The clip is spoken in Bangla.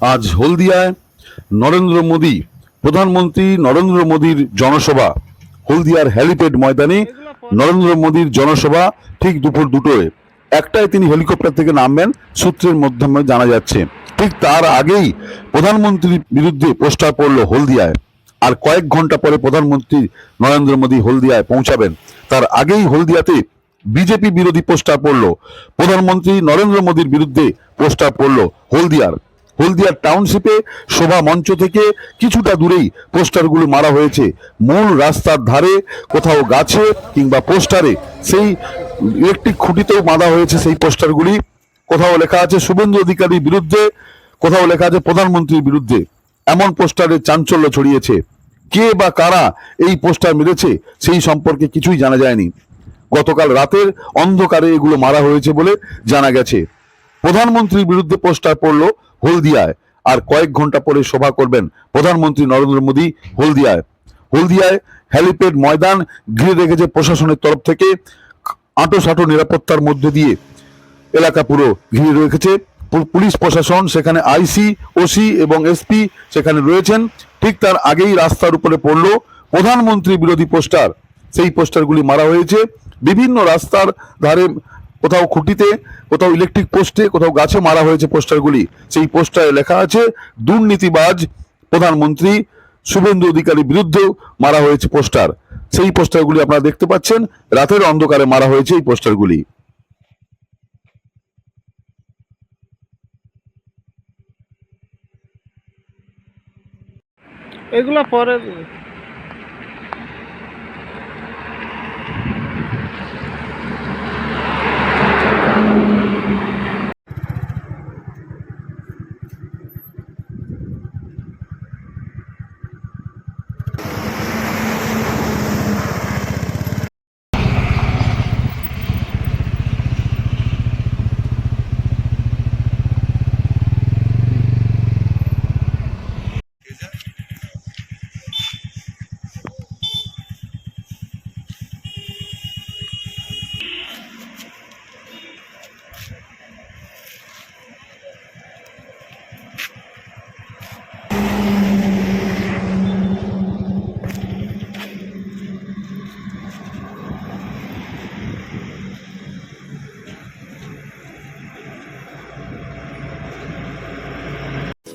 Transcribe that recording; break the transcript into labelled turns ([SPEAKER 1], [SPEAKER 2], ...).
[SPEAKER 1] আজ হলদিয়ায় নরেন্দ্র মোদী, প্রধানমন্ত্রী নরেন্দ্র মোদীর জনসভা, হলদিয়ার হ্যালিপ্যাড ময়দানে নরেন্দ্র মোদীর জনসভা ঠিক দুপুর দুটোয়। একটায় তিনি হেলিকপ্টার থেকে নামবেন, সূত্রের মাধ্যমে জানা যাচ্ছে। ঠিক তার আগেই প্রধানমন্ত্রীর বিরুদ্ধে পোস্টার পড়ল হলদিয়ায়। আর কয়েক ঘণ্টা পরে প্রধানমন্ত্রী নরেন্দ্র মোদী হলদিয়ায় পৌঁছাবেন। তার আগেই হলদিয়াতে বিজেপি বিরোধী পোস্টার পড়ল। প্রধানমন্ত্রী নরেন্দ্র মোদীর বিরুদ্ধে পোস্টার পড়ল হলদিয়ার। হলদিয়ার টাউনশিপে শোভা মঞ্চ থেকে কিছুটা দূরেই পোস্টারগুলো মারা হয়েছে। মূল রাস্তার ধারে কোথাও গাছে কিংবা পোস্টারে সেই ইলেকট্রিক খুঁটিতেও বাঁধা হয়েছে সেই পোস্টারগুলি। কোথাও লেখা আছে, শুভেন্দু অধিকারীর বিরুদ্ধে কোথাও লেখা আছে, প্রধানমন্ত্রীর বিরুদ্ধে এমন পোস্টারে চাঞ্চল্য ছড়িয়েছে। কে বা কারা এই পোস্টার মেরেছে সেই সম্পর্কে কিছুই জানা যায়নি। গতকাল রাতের অন্ধকারে এগুলো মারা হয়েছে বলে জানা গেছে। প্রধানমন্ত্রীর বিরুদ্ধে পোস্টার পড়ল হলদিয়ায়। আর কয়েক ঘণ্টা পরে সভা করবেন প্রধানমন্ত্রী নরেন্দ্র মোদী হলদিয়ায়। হলদিয়ায় হ্যালিপ্যাড ময়দান ঘিরে রেখেছে প্রশাসনের তরফ থেকে আঁটো সাঁটো নিরাপত্তার মধ্যে দিয়ে। এলাকা পুরো ঘিরে রেখেছে। পুলিশ প্রশাসন, সেখানে আইসি, ওসি এবং এসপি সেখানে রয়েছেন। ঠিক তার আগেই রাস্তার উপরে পড়ল প্রধানমন্ত্রী বিরোধী পোস্টার। সেই পোস্টারগুলি মারা হয়েছে। বিভিন্ন রাস্তার ধারে কোথাও খুঁটিতে, কোথাও ইলেকট্রিক পোস্টে কোথাও গাছে মারা হয়েছে পোস্টারগুলি। সেই পোস্টারে লেখা আছে, দুর্নীতিবাজ প্রধানমন্ত্রী শুভেন্দু অধিকারীর বিরুদ্ধেও মারা হয়েছে পোস্টার। সেই পোস্টারগুলি আপনারা দেখতে পাচ্ছেন, রাতের অন্ধকারে মারা হয়েছে এই পোস্টারগুলি।
[SPEAKER 2] এগুলো পরে